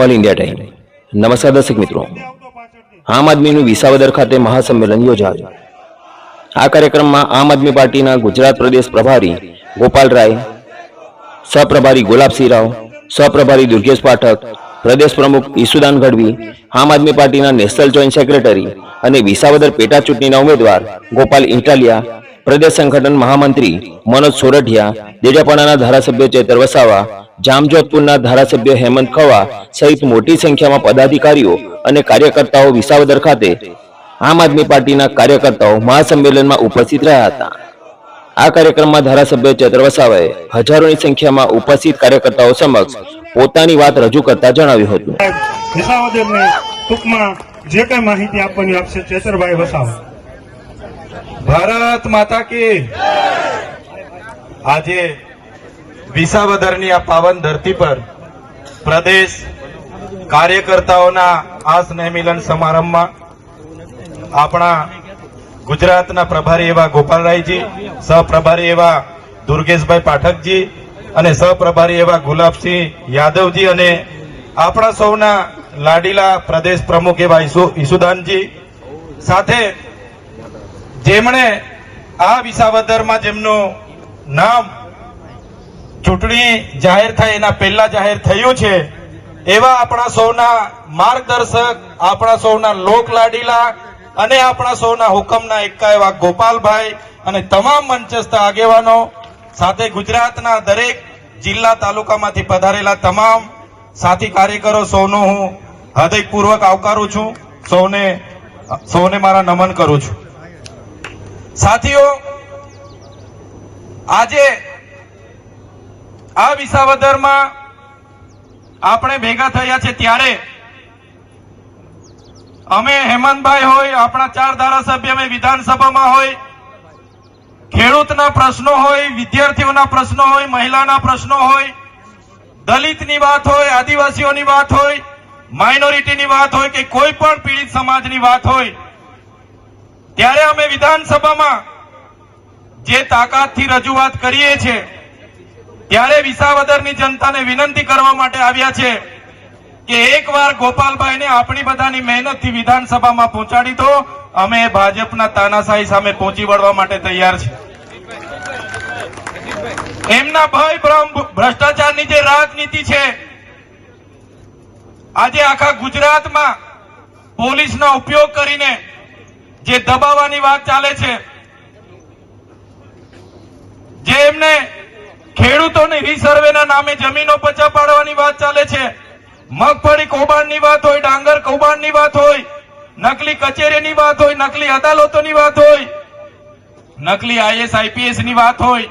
All India time નમસ્કાર દર્શક મિત્રો. આમ આદમીનું વિસાવદર ખાતે મહાસંમેલન યોજાયું. આ કાર્યક્રમમાં આમ આદમી પાર્ટીના ગુજરાત પ્રદેશ પ્રભારી ગોપાલ રાય, સહપ્રભારી ગુલાબસિંહ રાવ, સહપ્રભારી દુર્ગેશ પાઠક, પ્રદેશ પ્રમુખ ઈસુદાન ગઢવી, આમ આદમી પાર્ટીના નેશનલ જોઈન્ટ સેક્રેટરી અને વિસાવદર પેટા ચૂંટણીના ઉમેદવાર ગોપાલ ઇન્ટાલિયા, પ્રદેશ સંગઠન મહામંત્રી મનોજ સોરઠિયા, દેજાપાડાના ધારાસભ્ય ચેતર વસાવા જામજોધપુરના ધારાસભ્ય હેમંત ખવા સહિત મોટી સંખ્યામાં પદાધિકારીઓ અને કાર્યકર્તાઓ વિસાવદર ખાતે આમ આદમી પાર્ટીના કાર્યકર્તાઓ મહાસંમેલનમાં ઉપસ્થિત રહ્યા હતા. આ કાર્યક્રમમાં ધારાસભ્ય ચેતર વસાવાએ હજારોની સંખ્યામાં ઉપસ્થિત કાર્યકર્તાઓ સમક્ષ પોતાની વાત રજૂ કરતા જણાવ્યું હતું. વિસાવદરને ટૂંકમાં જે કઈ માહિતી આપવાની આપશે ચેતરભાઈ વસાવ. ભારત માતા કે આજે વિસાવદરની આ પાવન ધરતી પર પ્રદેશ કાર્યકર્તાઓના આ સ્નેહમિલન સમારંભમાં આપણા ગુજરાતના પ્રભારી એવા ગોપાલરાયજી, સહપ્રભારી એવા દુર્ગેશભાઈ પાઠકજી અને સહપ્રભારી એવા ગુલાબસિંહ યાદવજી અને આપણા સૌના લાડીલા પ્રદેશ પ્રમુખ એવા ઈસુ- ઈસુદાનજી. સાથે જેમણે આ વિસાવદરમાં જેમનું નામ ચૂંટણી જાહેર થાય, એના પહેલા જાહેર થયું છે. એવા આપણા સૌના માર્ગદર્શક, આપણા સૌના લોક લાડીલા અને આપણા સૌના હુકમના એકા એવા ગોપાલભાઈ અને તમામ મંચસ્થ આગેવાનો, સાથે ગુજરાતના દરેક જિલ્લા તાલુકામાંથી પધારેલા તમામ સાથી કાર્યકરો, સૌનો હું હૃદયપૂર્વક આવકારું છું. સૌને સૌને મારા નમન કરું છું. સાથીઓ, આજે આ વિસાવદરમાં આપણે ભેગા થયા છે ત્યારે અમે હેમંતભાઈ હોય, આપણા ચાર ધારાસભ્ય અમે વિધાનસભામાં હોય, ખેડૂતના પ્રશ્નો હોય, વિદ્યાર્થીઓના પ્રશ્નો હોય, મહિલાના પ્રશ્નો હોય, દલિતની વાત હોય, આદિવાસીઓની વાત હોય, માઇનોરિટીની વાત હોય કે કોઈ પણ પીડિત સમાજની વાત હોય, ત્યારે અમે વિધાનસભામાં જે તાકાતથી રજૂઆત કરીએ છીએ ત્યારે વિસાવદરની જનતાને વિનંતી કરવા માટે આવ્યા છે કે એકવાર ગોપાલભાઈને આપણી બધાની મહેનતથી વિધાનસભામાં પહોંચાડી દો. અમે ભાજપના તાનાશાહી સામે પહોંચી વળવા માટે તૈયાર છે. એમના ભય ભ્રમ, ભ્રષ્ટાચારની જે રાજનીતિ છે, આજે આખા ગુજરાતમાં પોલીસનો ઉપયોગ કરીને જે દબાવવાની વાત ચાલે છે, જે એમને ખેડૂતોને રીસર્વેના નામે જમીનો પચા પાડવાની વાત ચાલે છે. મગફળી કૌભાંડની વાત હોય, ડાંગર કૌભાંડની વાત હોય, નકલી કચેરીની વાત હોય, નકલી અદાલતોની વાત હોય, નકલી આઈએસ આઈપીએસની વાત હોય.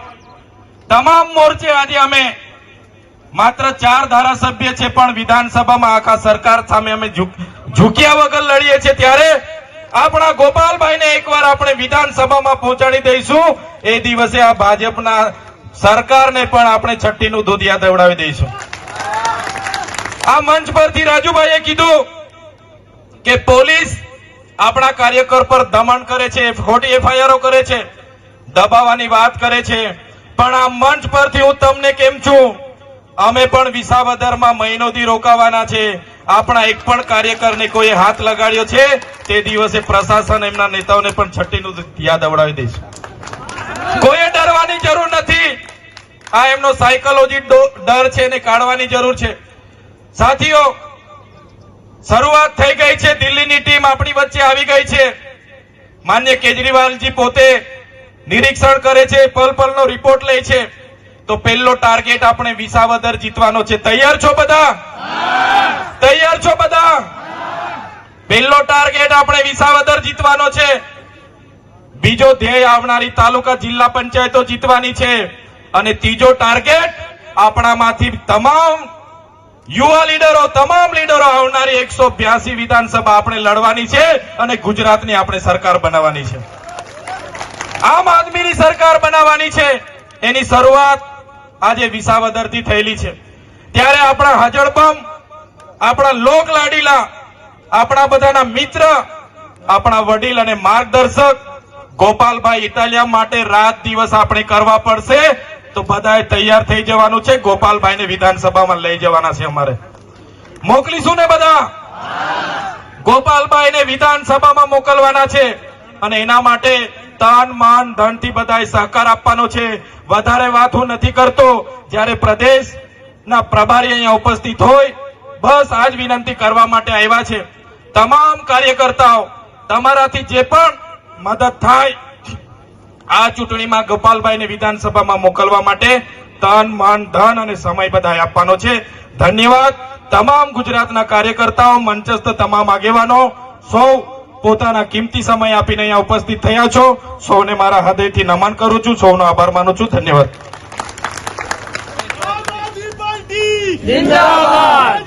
તમામ મોરચે આજે અમે માત્ર ચાર ધારાસભ્ય છે, પણ વિધાનસભામાં આખા સરકાર સામે અમે ઝૂક- ઝૂક્યા વગર લડીએ છીએ. ત્યારે આપણા ગોપાલભાઈને એકવાર આપણે વિધાનસભામાં પહોંચાડી દઈશું. એ દિવસે આ ભાજપના સરકારને પણ આપણે છઠ્ઠીનું દૂધ યાદ દેવડાવી દઈશું. આ મંચ પરથી રાજુભાઈએ કીધું કે પોલીસ આપણા કાર્યકર પર દમન કરે છે, ખોટી એફઆઈઆરો કરે છે, દબાવવાની વાત કરે છે. પણ આ મંચ પરથી હું તમને કેમ છું? અમે પણ વિસાવદરમાં મહિનોથી રોકાવાના છે. આપણા એક પણ કાર્યકરને કોઈ હાથ લગાડ્યો છે, તે દિવસે પ્રશાસન એમના નેતાઓને પણ છઠ્ઠીનું યાદ અવડાવી દઈશું. કોઈએ ડરવાની જરૂર નથી. આ એમનો સાયકોલોજી ડર છે એને કાઢવાની જરૂર છે. સાથીઓ, શરૂઆત થઈ ગઈ છે, દિલ્હીની ટીમ આપણી વચ્ચે આવી ગઈ છે. માન્ય કેજરીવાલજી પોતે નિરીક્ષણ કરે છે પલ પલનો રિપોર્ટ લે છે. તો પહેલો ટાર્ગેટ આપણે વિસાવદર જીતવાનો છે. તૈયાર છો બધા? તૈયાર છો બધા? પહેલો ટાર્ગેટ આપણે વિસાવદર જીતવાનો છે. બીજો ધ્યેય આવનારી તાલુકા જિલ્લા પંચાયતો જીતવાની છે. અને ત્રીજો ટાર્ગેટ આપણામાંથી તમામ યુવા લીડરો, તમામ લીડરો આવનારી એકસો બ્યાસી વિધાનસભા આપણે લડવાની છે અને ગુજરાતની આપણે સરકાર બનાવવાની છે. આમ આદમીની સરકાર બનાવવાની છે. એની શરૂઆત આજે વિસાવદરથી થયેલી છે. ત્યારે આપણા હજળબમ, આપણા લોક લાડીલા આપણા બધાના મિત્ર, આપણા વડીલ અને માર્ગદર્શક ગોપાલભાઈ ઇટાલિયા માટે રાત દિવસ આપણે કરવા પડશે. તો બધાએ તૈયાર થઈ જવાનું છે. ગોપાલભાઈને વિધાનસભામાં લઈ જવાના છે અમારે. મોકલીશું ને બધા? ગોપાલભાઈને વિધાનસભામાં મોકલવાના છે. અને એના માટે તાન, માન, ધનથી બધાએ સહકાર આપવાનો છે. વધારે વાત હું નથી કરતો. જ્યારે પ્રદેશના પ્રભારી અહીંયા ઉપસ્થિત હોય, બસ આજ વિનંતી કરવા માટે આવ્યા છે. તમામ કાર્યકર્તાઓ, તમારાથી જે પણ મદદ થાય. આ ચૂંટણીમાં ગોપાલભાઈને વિધાનસભામાં મોકલવા માટે તન મન ધન અને સમય બધા આપવાનો છે. ધન્યવાદ. તમામ ગુજરાતના કાર્યકર્તાઓ મંચસ્થ તમામ આગેવાનો સૌ પોતાના કિંમતી સમય આપીને અહીંયા ઉપસ્થિત થયા છો. સૌને મારા હૃદયથી નમન કરું છું. સૌનો આભાર માનું છું. ધન્યવાદ. જિંદાબાદ.